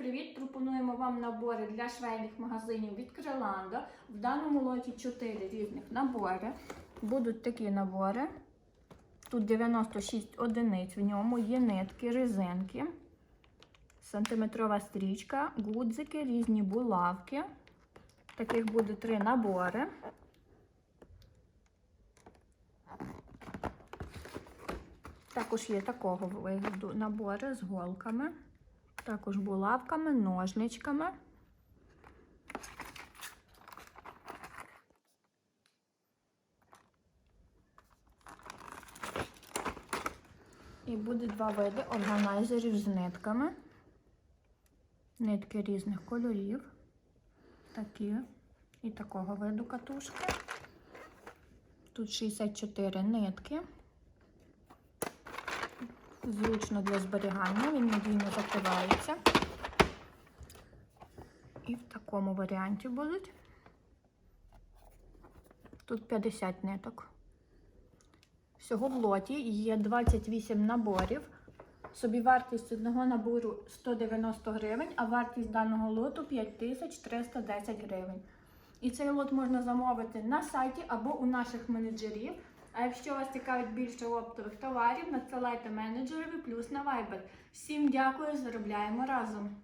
привіт! Пропонуємо вам набори для швейних магазинів від Криланда. В даному лоті 4 різних набори. Будуть такі набори. Тут 96 одиниць. В ньому є нитки, резинки, сантиметрова стрічка, гудзики, різні булавки. Таких буде три набори. Також є такого вигляду набори з голками, також булавками, ножничками. І буде два види органайзерів з нитками. Нитки різних кольорів. Такі і такого виду катушки. Тут 64 нитки. Зручно для зберігання, він надійно закривається. І в такому варіанті будуть. Тут 50 ниток. Всього в лоті є 28 наборів. Собівартість одного набору 190 гривень, а вартість даного лоту 5310 гривень. І цей лот можна замовити на сайті або у наших менеджерів. А якщо вас цікавить більше оптових товарів, надсилайте менеджерові плюс на Viber. Всім дякую, заробляємо разом!